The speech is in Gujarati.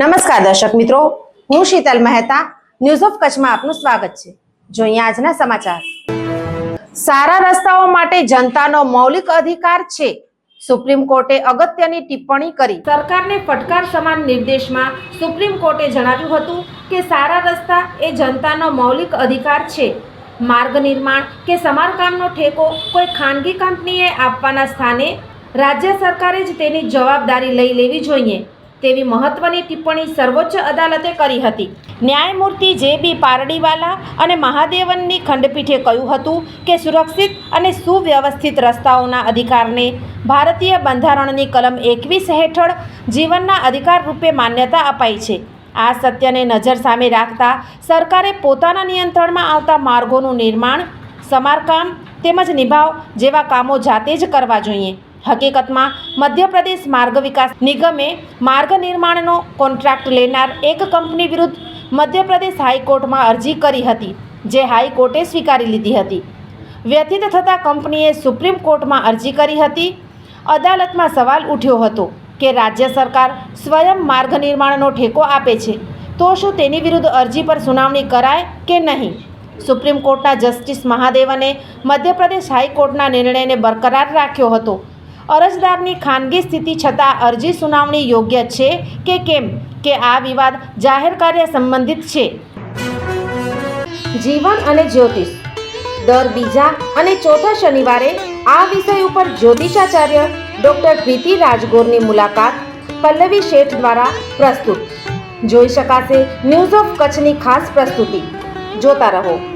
નમસ્કાર દર્શક મિત્રો, હું શીતલ મહેતા ન્યૂઝ ઓફ કચ્છમાં આપનું સ્વાગત છે. જોઈએ આજના સમાચાર. સારા રસ્તાઓ માટે જનતાનો મૌલિક અધિકાર છે. સુપ્રીમ કોર્ટે અગત્યની ટિપ્પણી કરી. સરકારને ફટકાર સમાન નિર્દેશમાં સુપ્રીમ કોર્ટે જણાવ્યું હતું કે સારા રસ્તા એ જનતાનો મૌલિક અધિકાર છે. માર્ગ નિર્માણ કે સમારકામનો ઠેકો કોઈ ખાનગી કંપનીએ આપવાના સ્થાને રાજ્ય સરકારે જ તેની જવાબદારી લઈ લેવી જોઈએ. તેવી મહત્વની ટિપ્પણી સર્વોચ્ચ અદાલતે કરી હતી. ન્યાયમૂર્તિ જે બી પારડીવાલા અને મહાદેવનની ખંડપીઠે કહ્યું હતું કે સુરક્ષિત અને સુવ્યવસ્થિત રસ્તાઓના અધિકારને ભારતીય બંધારણની કલમ એકવીસ હેઠળ જીવનના અધિકાર રૂપે માન્યતા અપાઈ છે. આ સત્યને નજર સામે રાખતા સરકારે પોતાના નિયંત્રણમાં આવતા માર્ગોનું નિર્માણ, સમારકામ તેમજ નિભાવ જેવા કામો જાતે જ કરવા જોઈએ. હકીકતમાં મધ્યપ્રદેશ માર્ગ વિકાસ નિગમે માર્ગ નિર્માણનો કોન્ટ્રાક્ટ લેનાર એક કંપની વિરુદ્ધ મધ્યપ્રદેશ હાઈકોર્ટમાં અરજી કરી હતી, જે હાઈકોર્ટે સ્વીકારી લીધી હતી. વ્યથિત થતાં કંપનીએ સુપ્રીમ કોર્ટમાં અરજી કરી હતી. અદાલતમાં સવાલ ઉઠ્યો હતો કે રાજ્ય સરકાર સ્વયં માર્ગ નિર્માણનો ઠેકો આપે છે, તો શું તેની વિરુદ્ધ અરજી પર સુનાવણી કરાય કે નહીં? સુપ્રીમ કોર્ટના જસ્ટિસ મહાદેવને મધ્યપ્રદેશ હાઈકોર્ટના નિર્ણયને બરકરાર રાખ્યો હતો. અરજદારની ખાનગી સ્થિતિ છતાં અરજી સુનાવણી યોગ્ય છે કે કેમ? કે આ વિવાદ જાહેર કાર્ય સંબંધિત છે? જીવન અને જ્યોતિષ. દર બીજા અને ચોથા શનિવારે આ વિષય ઉપર જ્યોતિષાચાર્ય ડોક્ટર પ્રીતિ રાજગોરની મુલાકાત પલ્લવી શેઠ દ્વારા પ્રસ્તુત. જોઈ શકાશે ન્યૂઝ ઓફ કચ્છની ખાસ પ્રસ્તુતિ. જોતા રહો.